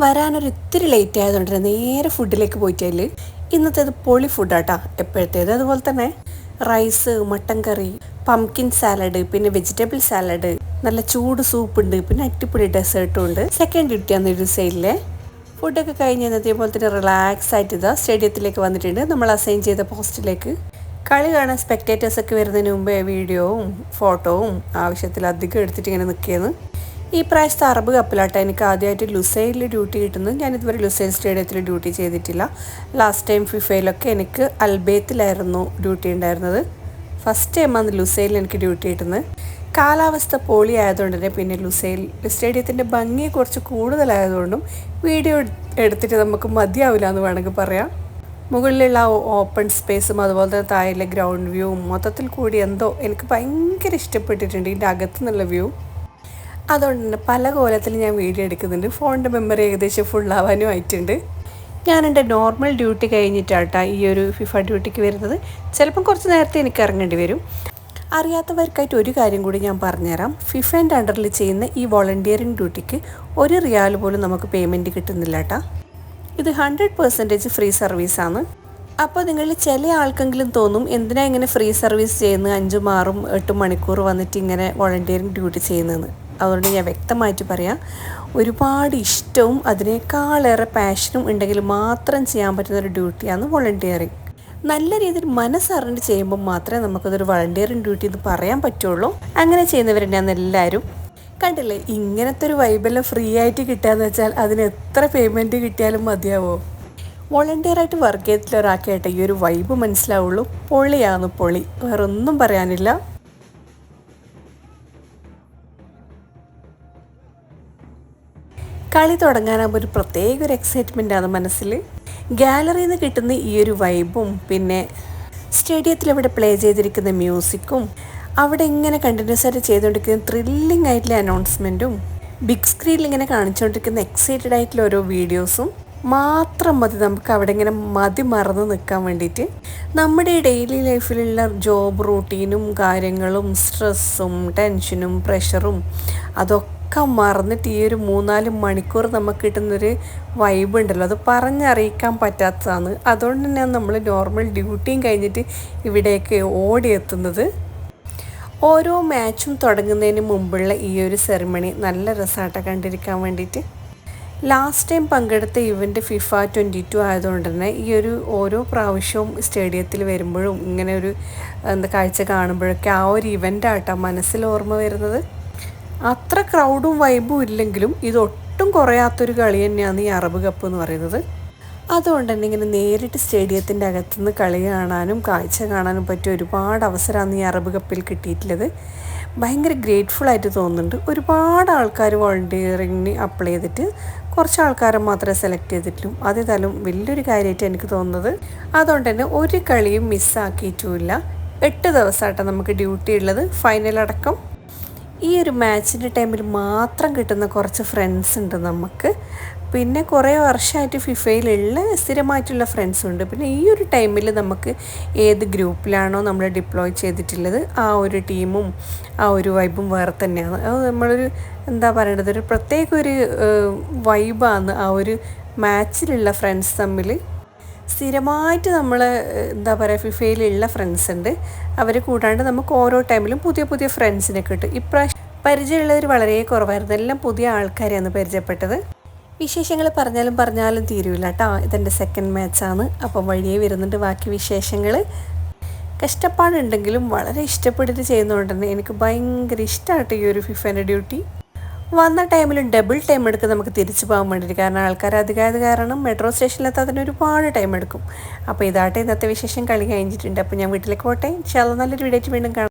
വരാനൊരു ഇത്തിരി ലേറ്റ് ആയതുകൊണ്ട് നേരെ ഫുഡിലേക്ക് പോയിട്ടില്ല ഇന്നത്തേത് പൊളി ഫുഡാട്ടാ എപ്പോഴത്തേത്? അതുപോലെ തന്നെ rice mutton curry pumpkin salad പിന്നെ വെജിറ്റബിൾ സാലഡ് നല്ല ചൂട് സൂപ്പ് ഉണ്ട് പിന്നെ അടിപൊളി ഡെസേർട്ടും ഉണ്ട്. സെക്കൻഡ് ഡ്യൂട്ടിയാണ് ഒരു സൈഡിലെ ഫുഡൊക്കെ കഴിഞ്ഞ് ഇന്നതേപോലെ പോലെ തന്നെ റിലാക്സ് ആയിട്ട് ഇതാ സ്റ്റേഡിയത്തിലേക്ക് വന്നിട്ടുണ്ട്. നമ്മൾ അസൈൻ ചെയ്ത പോസ്റ്റിലേക്ക് കളി കാണാൻ സ്പെക്ടേറ്റേഴ്സൊക്കെ വരുന്നതിന് മുമ്പേ വീഡിയോവും ഫോട്ടോവും ആവശ്യത്തിലധികം എടുത്തിട്ട് ഇങ്ങനെ നിൽക്കുകയാണ് ഈ പ്രാവശ്യത്തെ അറബ് കപ്പിലാട്ടോ എനിക്ക് ആദ്യമായിട്ട് ലുസൈലിൽ ഡ്യൂട്ടി കിട്ടുന്നത്. ഞാൻ ഇതുവരെ ലുസൈൽ സ്റ്റേഡിയത്തിൽ ഡ്യൂട്ടി ചെയ്തിട്ടില്ല. ലാസ്റ്റ് ടൈം ഫിഫയിലൊക്കെ എനിക്ക് അൽബേത്തിലായിരുന്നു ഡ്യൂട്ടി ഉണ്ടായിരുന്നത്. ഫസ്റ്റ് ടൈം ആണ് ലുസൈലിൽ എനിക്ക് ഡ്യൂട്ടി കിട്ടുന്നത്. കാലാവസ്ഥ പോളി ആയതുകൊണ്ട് തന്നെ പിന്നെ ലുസൈൽ സ്റ്റേഡിയത്തിന്റെ ഭംഗി കുറച്ച് കൂടുതലായതുകൊണ്ടും വീഡിയോ എടുത്തിട്ട് നമുക്ക് മതിയാവില്ല എന്ന് വേണമെങ്കിൽ പറയാം. മുകളിലുള്ള ഓപ്പൺ സ്പേസും അതുപോലെ തന്നെ താഴെ ഗ്രൗണ്ട് വ്യൂവും മൊത്തത്തിൽ കൂടി എന്തോ എനിക്ക് ഭയങ്കര ഇഷ്ടപ്പെട്ടിട്ടുണ്ട് ഇതിന്റെ അകത്തു നിന്നുള്ള വ്യൂ അതുകൊണ്ട് തന്നെ പല കോലത്തിൽ ഞാൻ വീഡിയോ എടുക്കുന്നുണ്ട്. ഫോണിന്റെ മെമ്മറി ഏകദേശം ഫുള്ളാവാനും ആയിട്ടുണ്ട്. ഞാൻ എന്റെ നോർമൽ ഡ്യൂട്ടി കഴിഞ്ഞിട്ടാട്ടാ ഈ ഒരു ഫിഫ ഡ്യൂട്ടിക്ക് വരുന്നത്. ചിലപ്പം കുറച്ച് നേരത്തെ എനിക്ക് ഇറങ്ങേണ്ടി വരും. അറിയാത്തവർക്കായിട്ട് ഒരു കാര്യം കൂടി ഞാൻ പറഞ്ഞുതരാം. ഫിഫേന്റെ അണ്ടറിൽ ചെയ്യുന്ന ഈ വോളണ്ടിയറിങ് ഡ്യൂട്ടിക്ക് ഒരു റിയാൽ പോലും നമുക്ക് പേയ്മെന്റ് കിട്ടുന്നില്ല കേട്ടാ ഇത് ഹൺഡ്രഡ് പെർസെന്റേജ് ഫ്രീ സർവീസാണ് അപ്പോൾ നിങ്ങൾ ചില ആൾക്കെങ്കിലും തോന്നും എന്തിനാ ഇങ്ങനെ ഫ്രീ സർവീസ് ചെയ്യുന്നത്? അഞ്ചും ആറും എട്ടും മണിക്കൂർ വന്നിട്ട് ഇങ്ങനെ വോളണ്ടിയറിങ് ഡ്യൂട്ടി ചെയ്യുന്നതെന്ന്. അതുകൊണ്ട് ഞാൻ വ്യക്തമായിട്ട് പറയാം ഒരുപാട് ഇഷ്ടവും അതിനേക്കാളേറെ പാഷനും ഉണ്ടെങ്കിൽ മാത്രം ചെയ്യാൻ പറ്റുന്ന ഒരു ഡ്യൂട്ടിയാണ് വോളണ്ടിയറിങ് നല്ല രീതിയിൽ മനസ്സറിഞ്ഞ് ചെയ്യുമ്പോൾ മാത്രമേ നമുക്കതൊരു വളണ്ടിയറിങ് ഡ്യൂട്ടി എന്ന് പറയാൻ പറ്റുള്ളൂ. അങ്ങനെ ചെയ്യുന്നവരുണ്ടാകുന്ന എല്ലാവരും. കണ്ടില്ലേ ഇങ്ങനത്തെ ഒരു വൈബെല്ലാം ഫ്രീ ആയിട്ട് കിട്ടുകയെന്ന് വെച്ചാൽ അതിന് എത്ര പേയ്മെന്റ് കിട്ടിയാലും മതിയാവോ? വോളണ്ടിയറായിട്ട് വർക്ക് ചെയ്തിട്ടുള്ള ഒരാൾക്കായിട്ട് ഈ ഒരു വൈബ് മനസ്സിലാവുള്ളൂ. പൊളിയാണ് പൊളി. വേറൊന്നും പറയാനില്ല. കളി തുടങ്ങാനാകുമ്പോൾ ഒരു പ്രത്യേക ഒരു എക്സൈറ്റ്മെന്റ് ആണ് മനസ്സിൽ ഗാലറിയിൽ നിന്ന് കിട്ടുന്ന ഈ ഒരു വൈബും പിന്നെ സ്റ്റേഡിയത്തിൽ അവിടെ പ്ലേ ചെയ്തിരിക്കുന്ന മ്യൂസിക്കും അവിടെ ഇങ്ങനെ കണ്ടിന്യൂസ് ആയിട്ട് ചെയ്തുകൊണ്ടിരിക്കുന്ന ത്രില്ലിംഗ് ആയിട്ടുള്ള അനൗൺസ്മെന്റും ബിഗ് സ്ക്രീനിൽ ഇങ്ങനെ കാണിച്ചുകൊണ്ടിരിക്കുന്ന എക്സൈറ്റഡ് ആയിട്ടുള്ള ഓരോ വീഡിയോസും മാത്രം മതി നമുക്ക് അവിടെ ഇങ്ങനെ മതി മറന്ന് നിൽക്കാൻ വേണ്ടിയിട്ട്. നമ്മുടെ ഡെയിലി ലൈഫിലുള്ള ജോബ് റൂട്ടീനും കാര്യങ്ങളും സ്ട്രെസ്സും ടെൻഷനും പ്രഷറും അതൊക്കെ ഒക്കെ മറന്നിട്ട് ഈ ഒരു മൂന്നാൽ മണിക്കൂർ നമുക്ക് കിട്ടുന്നൊരു വൈബ് ഉണ്ടല്ലോ. അത് പറഞ്ഞറിയിക്കാൻ പറ്റാത്തതാണ്. അതുകൊണ്ട് തന്നെയാണ് നമ്മൾ നോർമൽ ഡ്യൂട്ടിയും കഴിഞ്ഞിട്ട് ഇവിടേക്ക് ഓടിയെത്തുന്നത്. ഓരോ മാച്ചും തുടങ്ങുന്നതിന് മുമ്പുള്ള ഈ ഒരു സെറിമണി നല്ല രസമായിട്ട് കണ്ടിരിക്കാൻ വേണ്ടിയിട്ട്. ലാസ്റ്റ് ടൈം പങ്കെടുത്ത ഇവന്റ് ഫിഫ ട്വന്റി ടു ആയതുകൊണ്ട് തന്നെ ഈ ഒരു ഓരോ പ്രാവശ്യവും സ്റ്റേഡിയത്തിൽ വരുമ്പോഴും ഇങ്ങനെ ഒരു എന്താ കാഴ്ച കാണുമ്പോഴൊക്കെ ആ ഒരു ഇവന്റാട്ടോ മനസ്സിൽ ഓർമ്മ വരുന്നത്. അത്ര ക്രൗഡും വൈബും ഇല്ലെങ്കിലും ഇതൊട്ടും കുറയാത്തൊരു കളി തന്നെയാണ് ഈ അറബ് കപ്പ് എന്ന് പറയുന്നത്. അതുകൊണ്ട് തന്നെ ഇങ്ങനെ നേരിട്ട് സ്റ്റേഡിയത്തിന്റെ അകത്തുനിന്ന് കളി കാണാനും കാഴ്ച കാണാനും പറ്റിയ ഒരുപാട് അവസരമാണ് ഈ അറബ് കപ്പിൽ കിട്ടിയിട്ടുള്ളത്. ഭയങ്കര ഗ്രേറ്റ്ഫുൾ ആയിട്ട് തോന്നുന്നുണ്ട്. ഒരുപാട് ആൾക്കാർ വോളണ്ടിയറിങ്ങിന് അപ്ലൈ ചെയ്തിട്ട് കുറച്ച് ആൾക്കാരെ മാത്രമേ സെലക്ട് ചെയ്തിട്ടുള്ളൂ. അതേതായാലും വലിയൊരു കാര്യമായിട്ട് എനിക്ക് തോന്നുന്നത്. അതുകൊണ്ട് തന്നെ ഒരു കളിയും മിസ്സാക്കിയിട്ടുമില്ല എട്ട് ദിവസമായിട്ടാണ് നമുക്ക് ഡ്യൂട്ടി ഉള്ളത്. ഫൈനൽ അടക്കം ഒരു മാച്ചിന്റെ ടൈമിൽ മാത്രം കിട്ടുന്ന കുറച്ച് ഫ്രണ്ട്സ് ഉണ്ട് നമുക്ക്. പിന്നെ കുറേ വർഷമായിട്ട് ഫിഫയിലുള്ള സ്ഥിരമായിട്ടുള്ള ഫ്രണ്ട്സും ഉണ്ട്. പിന്നെ ഈ ഒരു ടൈമിൽ നമുക്ക് ഏത് ഗ്രൂപ്പിലാണോ നമ്മൾ ഡിപ്ലോയ് ചെയ്തിട്ടുള്ളത് ആ ഒരു ടീമും ആ ഒരു വൈബും വേറെ തന്നെയാണ്. അത് നമ്മളൊരു എന്താ പറയേണ്ടത് ഒരു പ്രത്യേക ഒരു വൈബാണ് ആ ഒരു മാച്ചിലുള്ള ഫ്രണ്ട്സ് തമ്മിൽ. സ്ഥിരമായിട്ട് നമ്മൾ എന്താ പറയുക ഫിഫയിലുള്ള ഫ്രണ്ട്സ് ഉണ്ട്. അവർ കൂടാണ്ട് നമുക്ക് ഓരോ ടൈമിലും പുതിയ പുതിയ ഫ്രണ്ട്സിനെ കിട്ടും. ഇപ്രാവശ്യം പരിചയമുള്ളവർ വളരെ കുറവായിരുന്നു. എല്ലാം പുതിയ ആൾക്കാരെയാണ് പരിചയപ്പെട്ടത്. വിശേഷങ്ങൾ പറഞ്ഞാലും പറഞ്ഞാലും തീരുവില്ല കേട്ടോ ഇതെന്റെ സെക്കൻഡ് മാച്ചാണ് അപ്പം വഴിയേ വരുന്നുണ്ട് ബാക്കി വിശേഷങ്ങൾ കഷ്ടപ്പാടുണ്ടെങ്കിലും വളരെ ഇഷ്ടപ്പെട്ടിട്ട് ചെയ്യുന്നതുകൊണ്ട് തന്നെ എനിക്ക് ഭയങ്കര ഇഷ്ടമായിട്ട് ഈ ഒരു ഫിഫേന്റെ ഡ്യൂട്ടി വന്ന ടൈമിൽ ഡബിൾ ടൈം എടുക്കും നമുക്ക് തിരിച്ചു പോകാൻ വേണ്ടിയിട്ട്. കാരണം ആൾക്കാർ അധികമായത് കാരണം മെട്രോ സ്റ്റേഷനിലെത്താൻ ഒരുപാട് ടൈം എടുക്കും. അപ്പോൾ ഇതാട്ടെ ഇന്നത്തെ വിശേഷം കളി കഴിഞ്ഞിട്ടുണ്ട്. അപ്പോൾ ഞാൻ വീട്ടിലേക്ക് പോട്ടെ. ചില നല്ലൊരു വീഡിയോ വീണ്ടും കാണാം.